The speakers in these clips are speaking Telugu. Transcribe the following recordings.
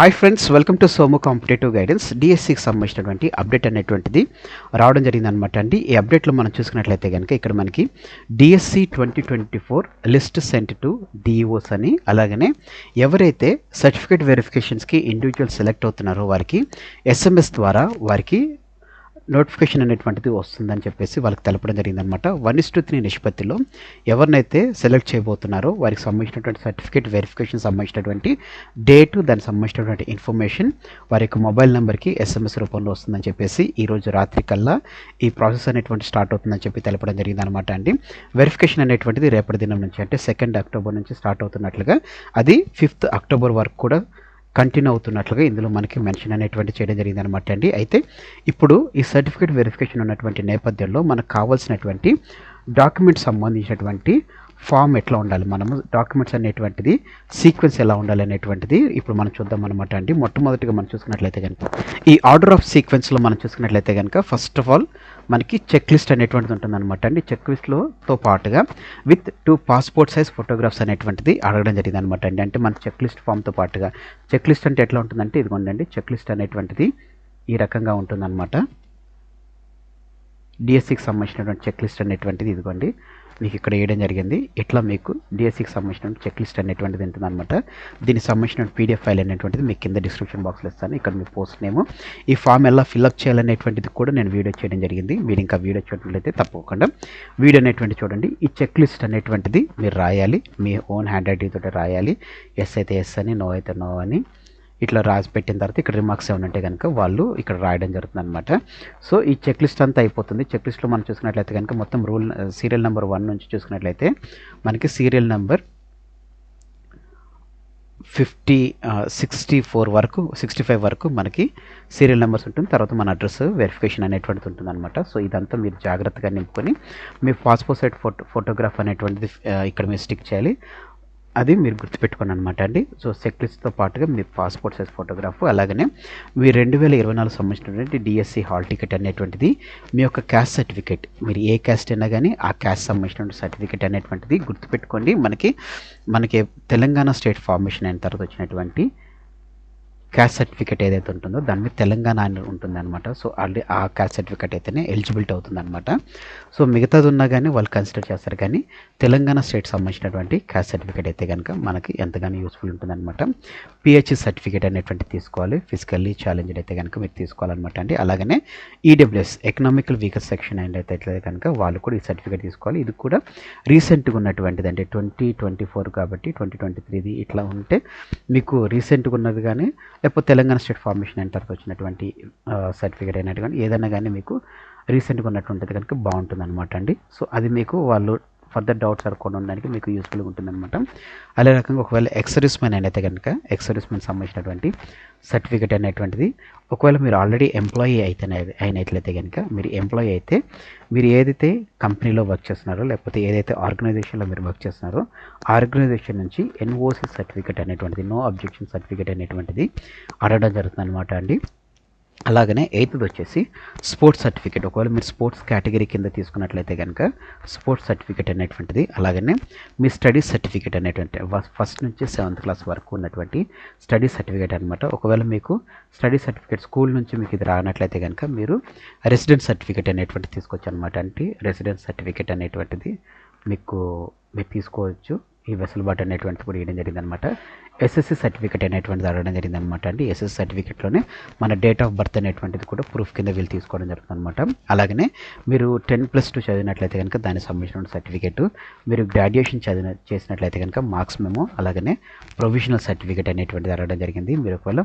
Hi friends welcome to Somu competitive guidance డిఎస్సికి సంబంధించినటువంటి అప్డేట్ అనేటువంటిది. రావడం జరిగిందనమాట అండి. ఈ అప్డేట్లో మనం చూసుకున్నట్లయితే కనుక ఇక్కడ మనకి DSC twenty twenty four list sent to DEOs అని అలాగనే ఎవరైతే సర్టిఫికేట్ వెరిఫికేషన్స్కి ఇండివిజువల్ సెలెక్ట్ అవుతున్నారో వారికి ఎస్ఎంఎస్ ద్వారా వారికి నోటిఫికేషన్ అనేటువంటిది వస్తుందని చెప్పేసి వాళ్ళకి తెలపడం జరిగిందనమాట వన్ ఇస్ టు త్రీ నిష్పత్తిలో ఎవరినైతే సెలెక్ట్ చేయబోతున్నారో వారికి సంబంధించినటువంటి సర్టిఫికేట్ వెరిఫికేషన్ సంబంధించినటువంటి డేటు దానికి సంబంధించినటువంటి ఇన్ఫర్మేషన్ వారి యొక్క మొబైల్ నెంబర్కి ఎస్ఎంఎస్ రూపంలో వస్తుందని చెప్పేసి ఈరోజు రాత్రి కల్లా ఈ ప్రాసెస్ అనేటువంటి స్టార్ట్ అవుతుందని చెప్పి తెలపడం జరిగిందనమాట అండి. వెరిఫికేషన్ అనేటువంటిది రేపటి దినం నుంచి అంటే సెకండ్ అక్టోబర్ నుంచి స్టార్ట్ అవుతున్నట్లుగా అది ఫిఫ్త్ అక్టోబర్ వరకు కూడా కంటిన్యూ అవుతున్నట్లుగా ఇందులో మనకి మెన్షన్ అనేటువంటి చేయడం జరిగింది అనమాట అండి. అయితే ఇప్పుడు ఈ సర్టిఫికేట్ వెరిఫికేషన్ ఉన్నటువంటి నేపథ్యంలో మనకు కావాల్సినటువంటి డాక్యుమెంట్స్ సంబంధించినటువంటి ఫామ్ ఎట్లా ఉండాలి? మనము డాక్యుమెంట్స్ అనేటువంటిది సీక్వెన్స్ ఎలా ఉండాలి అనేటువంటిది ఇప్పుడు మనం చూద్దాం అనమాట అండి. మొట్టమొదటిగా మనం చూసుకున్నట్లయితే కనుక ఈ ఆర్డర్ ఆఫ్ సీక్వెన్స్లో మనం చూసుకున్నట్లయితే కనుక ఫస్ట్ ఆఫ్ ఆల్ మనకి చెక్ లిస్ట్ అనేటువంటిది ఉంటుందన్నమాట అండి. చెక్ లిస్ట్లోతో పాటుగా with two passport size photographs అనేటువంటిది అడగడం జరిగింది అనమాట అండి. అంటే మన చెక్ లిస్ట్ ఫామ్తో పాటుగా. చెక్ లిస్ట్ అంటే ఎట్లా ఉంటుందంటే ఇదిగోండి చెక్ లిస్ట్ అనేటువంటిది ఈ రకంగా ఉంటుందన్నమాట. డిఎస్సికి సంబంధించినటువంటి చెక్ లిస్ట్ అనేటువంటిది ఇదిగోండి. మీకు ఇక్కడ వేయడం జరిగింది. ఇట్లా మీకు డిఎస్సికి సంబంధించిన చెక్ లిస్ట్ అనేటువంటిది ఉంటుందన్నమాట. దీనికి సంబంధించిన పీడిఎఫ్ ఫైల్ అనేటువంటిది మీకు కింద డిస్క్రిప్షన్ బాక్స్లో ఇస్తాను. ఇక్కడ మీ పోస్ట్ నేమ్ ఈ ఫామ్ ఎలా ఫిల్అప్ చేయాలనేటువంటిది కూడా నేను వీడియో చేయడం జరిగింది. మీరు ఇంకా వీడియో చూడట్లయితే తప్పకుండా వీడియో అనేటువంటి చూడండి. ఈ చెక్ లిస్ట్ అనేటువంటిది మీరు రాయాలి. మీ ఓన్ హ్యాండ్ రైటింగ్ తోటి రాయాలి. ఎస్ అయితే ఎస్ అని నో అయితే నో అని. ఇట్లా రాసి పెట్టిన తర్వాత ఇక్కడ రిమార్క్స్ ఏమైనా ఉంటే కనుక వాళ్ళు ఇక్కడ రాయడం జరుగుతుంది అనమాట సో ఈ చెక్ లిస్ట్ అంతా అయిపోతుంది. చెక్ లిస్ట్లో మనం చూసుకున్నట్లయితే కనుక మొత్తం రూల్ సీరియల్ నెంబర్ వన్ నుంచి చూసుకున్నట్లయితే మనకి serial number fifty sixty four వరకు సిక్స్టీ ఫైవ్ వరకు మనకి సీరియల్ నెంబర్స్ ఉంటుంది. తర్వాత మన అడ్రస్ వెరిఫికేషన్ అనేటువంటిది ఉంటుంది అనమాట సో ఇదంతా మీరు జాగ్రత్తగా నింపుకొని మీ పాస్పోర్ట్ సైట్ ఫోటో ఫోటోగ్రాఫ్ అనేటువంటిది uh, ఇక్కడ మీరు స్టిక్ చేయాలి. అది మీరు గుర్తుపెట్టుకోండి అనమాట అండి. సో చెక్లిస్ట్తో పాటుగా మీ పాస్పోర్ట్ సైజ్ ఫోటోగ్రాఫ్ అలాగనే మీ రెండు వేల ఇరవై నాలుగు సంబంధించినటువంటి డిఎస్సి హాల్ టికెట్ అనేటువంటిది మీ యొక్క క్యాస్ట్ సర్టిఫికేట్ మీరు ఏ క్యాస్ట్ అయినా కానీ ఆ క్యాస్ట్ సంబంధించినటువంటి సర్టిఫికేట్ అనేటువంటిది గుర్తుపెట్టుకోండి. మనకి మనకి తెలంగాణ స్టేట్ ఫార్మేషన్ అయిన తర్వాత వచ్చినటువంటి క్యాస్ట్ సర్టిఫికేట్ ఏదైతే ఉంటుందో దాని మీద తెలంగాణ అని ఉంటుందన్నమాట. సో ఆల్రెడీ ఆ క్యాస్ట్ సర్టిఫికేట్ అయితేనే ఎలిజిబిలిటీ అవుతుందన్నమాట. సో మిగతాది ఉన్నా కానీ వాళ్ళు కన్సిడర్ చేస్తారు. కానీ తెలంగాణ స్టేట్ సంబంధించినటువంటి క్యాస్ట్ సర్టిఫికేట్ అయితే కనుక మనకి ఎంతగానో యూస్ఫుల్ ఉంటుందన్నమాట. పిహెచ్ సర్టిఫికేట్ అనేటువంటి తీసుకోవాలి. ఫిజికల్లీ ఛాలెంజ్డ్ అయితే కనుక మీరు తీసుకోవాలన్నమాట అండి. అలాగనే EWS economical weaker section and అయితే కనుక వాళ్ళు కూడా ఈ సర్టిఫికేట్ తీసుకోవాలి. ఇది కూడా రీసెంట్గా ఉన్నటువంటిది అంటే ట్వంటీ ట్వంటీ ఫోర్ కాబట్టి ట్వంటీ ట్వంటీ త్రీది ఇట్లా ఉంటే మీకు రీసెంట్గా ఉన్నది కానీ లేకపోతే తెలంగాణ స్టేట్ ఫార్మేషన్ అయిన తర్వాత వచ్చినటువంటి సర్టిఫికేట్ అయినట్టు కానీ ఏదైనా కానీ మీకు రీసెంట్గా ఉన్నటువంటిది కనుక బాగుంటుంది అనమాట అండి. సో అది మీకు వాళ్ళు ఫర్దర్ డౌట్స్ అడగకుండా ఉండడానికి మీకు యూస్ఫుల్గా ఉంటుందన్నమాట. అదే రకంగా ఒకవేళ ఎక్సర్విస్ మ్యాన్ అయితే కనుక ఎక్సర్విస్ సంబంధించినటువంటి సర్టిఫికేట్ అనేటువంటిది ఒకవేళ మీరు ఆల్రెడీ ఎంప్లాయీ అయితే అయినట్లయితే కనుక మీరు ఎంప్లాయీ అయితే మీరు ఏదైతే కంపెనీలో వర్క్ చేస్తున్నారో లేకపోతే ఏదైతే ఆర్గనైజేషన్లో మీరు వర్క్ చేస్తున్నారో ఆర్గనైజేషన్ నుంచి ఎన్ఓసి సర్టిఫికేట్ అనేటువంటిది నో అబ్జెక్షన్ సర్టిఫికేట్ అనేటువంటిది అడగడం జరుగుతుంది అనమాట అండి. అలాగనే ఎయిత్ది వచ్చేసి స్పోర్ట్స్ సర్టిఫికేట్. ఒకవేళ మీరు స్పోర్ట్స్ కేటగిరీ కింద తీసుకున్నట్లయితే కనుక స్పోర్ట్స్ సర్టిఫికేట్ అనేటువంటిది అలాగనే మీ స్టడీ సర్టిఫికేట్ అనేటువంటి ఫస్ట్ నుంచి సెవెంత్ క్లాస్ వరకు ఉన్నటువంటి స్టడీ సర్టిఫికేట్ అనమాట ఒకవేళ మీకు స్టడీ సర్టిఫికేట్ స్కూల్ నుంచి మీకు ఇది రానట్లయితే కనుక మీరు రెసిడెంట్ సర్టిఫికేట్ అనేటువంటిది తీసుకోవచ్చు అనమాట అంటే రెసిడెంట్ సర్టిఫికేట్ అనేటువంటిది మీకు మీరు తీసుకోవచ్చు. ఈ వెసులుబాటు అనేటువంటిది కూడా ఇవ్వడం జరిగింది అనమాట ఎస్ఎస్సి సర్టిఫికేట్ అనేటువంటిది అడగడం జరిగింది అనమాట అండి ఎస్ఎస్సి సర్టిఫికేట్లోనే మన డేట్ ఆఫ్ బర్త్ అనేటువంటిది కూడా ప్రూఫ్ కింద వీళ్ళు తీసుకోవడం జరుగుతుంది అనమాట అలాగనే మీరు టెన్ ప్లస్ టూ చదివినట్లయితే కనుక దానికి సంబంధించిన సర్టిఫికేట్ మీరు గ్రాడ్యుయేషన్ చదివిన చేసినట్లయితే కనుక మార్క్స్ మేము అలాగనే ప్రొవిజనల్ సర్టిఫికేట్ అనేటువంటిది అడగడం జరిగింది. మీరు ఒకవేళ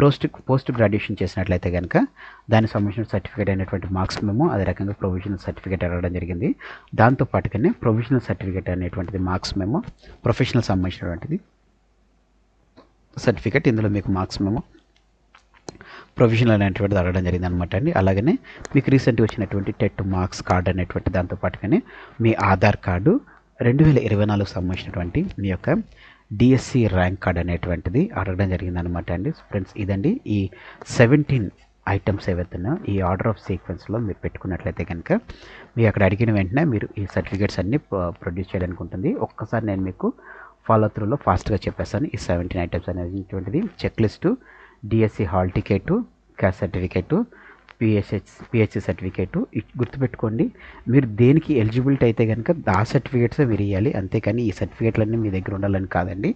పోస్ట్ పోస్ట్ గ్రాడ్యుయేషన్ చేసినట్లయితే కనుక దానికి సంబంధించిన సర్టిఫికేట్ అనేటువంటి మార్క్స్ మేము అదే రకంగా ప్రొవిజనల్ సర్టిఫికేట్ అడగడం జరిగింది. దాంతో పాటుగానే ప్రొవిజనల్ సర్టిఫికేట్ అనేటువంటిది మార్క్స్ మేము ప్రొఫెషనల్ సంబంధించినటువంటిది సర్టిఫికేట్ ఇందులో మీకు మార్క్స్ మేము ప్రొవిజనల్ అనేటువంటిది అడగడం జరిగింది అనమాట అండి. అలాగనే మీకు రీసెంట్గా వచ్చినటువంటి టెట్ మార్క్స్ కార్డ్ అనేటువంటి దాంతో పాటుగానే మీ ఆధార్ కార్డు రెండు వేల ఇరవై నాలుగు సంబంధించినటువంటి మీ యొక్క డిఎస్సి ర్యాంక్ కార్డ్ అనేటువంటిది అడగడం జరిగింది అనమాట అండి. ఫ్రెండ్స్ ఇదండి ఈ సెవెంటీన్ ఐటమ్స్ ఏవైతున్నా ఈ ఆర్డర్ ఆఫ్ సీక్వెన్స్లో మీరు పెట్టుకున్నట్లయితే కనుక మీరు అక్కడ అడిగిన వెంటనే మీరు ఈ సర్టిఫికేట్స్ అన్నీ ప్రొడ్యూస్ చేయడానికి ఉంటుంది ఒక్కసారి నేను మీకు ఫాలో త్రూలో ఫాస్ట్గా చెప్పేస్తాను. ఈ సెవెంటీన్ ఐటమ్స్ అనేటువంటిది. Check list DSC hall ticket caste certificate PHH PHC certificate గుర్తుపెట్టుకోండి మీరు దేనికి ఎలిజిబిలిటీ అయితే కనుక ఆ సర్టిఫికేట్సే మీరు ఇవ్వాలి అంతేకాని ఈ సర్టిఫికేట్లన్నీ మీ దగ్గర ఉండాలని కాదండి.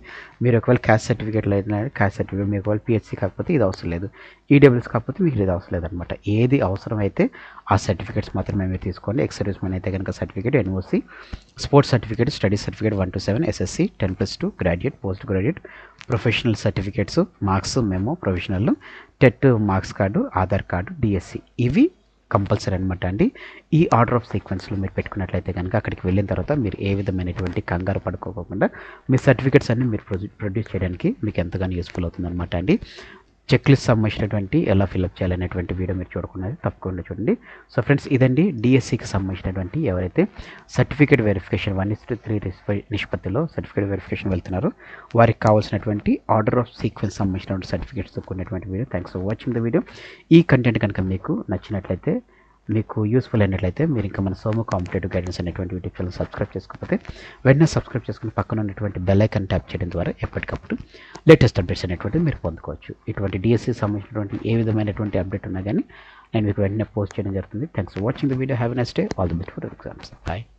మీరు ఒకవేళ క్యాస్ట్ సర్టిఫికేట్లు అయితే క్యాస్ట్ సర్టిఫికేట్ మీకు ఒకవేళ పిహెచ్సి కాకపోతే ఇది అవసరం లేదు. ఈడబ్ల్యూస్ కాకపోతే మీకు ఇది అవసరం లేదనమాట. ఏది అవసరమైతే ఆ సర్టిఫికేట్స్ మాత్రమే మీరు తీసుకోండి. ఎక్స్ సర్వీస్ మ్యాన్ అయితే కనుక certificate NOC sports certificate study certificate one to seven SSC ten plus two graduate post graduate professional certificates marks memo professional TET marks card Aadhaar card DSC ఇవి కంపల్సరీ అనమాట అండి. ఈ ఆర్డర్ ఆఫ్ సీక్వెన్స్లో మీరు పెట్టుకున్నట్లయితే కనుక అక్కడికి వెళ్ళిన తర్వాత మీరు ఏ విధమైనటువంటి కంగారు పడుకోకుండా మీ సర్టిఫికేట్స్ అన్ని మీరు ప్రొడ్యూస్ చేయడానికి మీకు ఎంతగానో యూస్ఫుల్ అవుతుందన్నమాట అండి. చెక్ లిస్ట్ సంబంధించినటువంటి ఎలా ఫిల్అప్ చేయాలనేటువంటి వీడియో మీరు చూడకుండా తప్పకుండా చూడండి. సో ఫ్రెండ్స్ ఇదండి డిఎస్సికి సంబంధించినటువంటి ఎవరైతే certificate verification one is three నిష్పత్తిలో సర్టిఫికేట్ వెరిఫికేషన్ వెళ్తున్నారో వారికి కావాల్సినటువంటి ఆర్డర్ ఆఫ్ సీక్వెన్స్ సంబంధించినటువంటి certificates కొన్నటువంటి video thanks for watching the video ఈ కంటెంట్ కనుక మీకు నచ్చినట్లయితే మీకు యూస్ఫుల్ అయినట్లయితే మీరు ఇంకా మన సోము కాంపిటేటివ్ గైడెన్స్ అనేటువంటి యూట్యూబ్ ఛానల్ సబ్స్క్రైబ్ చేసుకోకపోతే వెంటనే సబ్స్క్రైబ్ చేసుకుని పక్కన ఉన్నటువంటి బెల్ ఐకన్ ట్యాప్ చేయడం ద్వారా ఎప్పటికప్పుడు లేటెస్ట్ అప్డేట్స్ అనేటువంటివి మీరు పొందుకోవచ్చు. ఇటువంటి డిఎస్సి సంబంధించినటువంటి ఏ విధమైనటువంటి అప్డేట్ ఉన్నా కానీ నేను మీకు వెంటనే పోస్ట్ చేయడం జరుగుతుంది. Thanks for watching the video have next day all the best for exams bye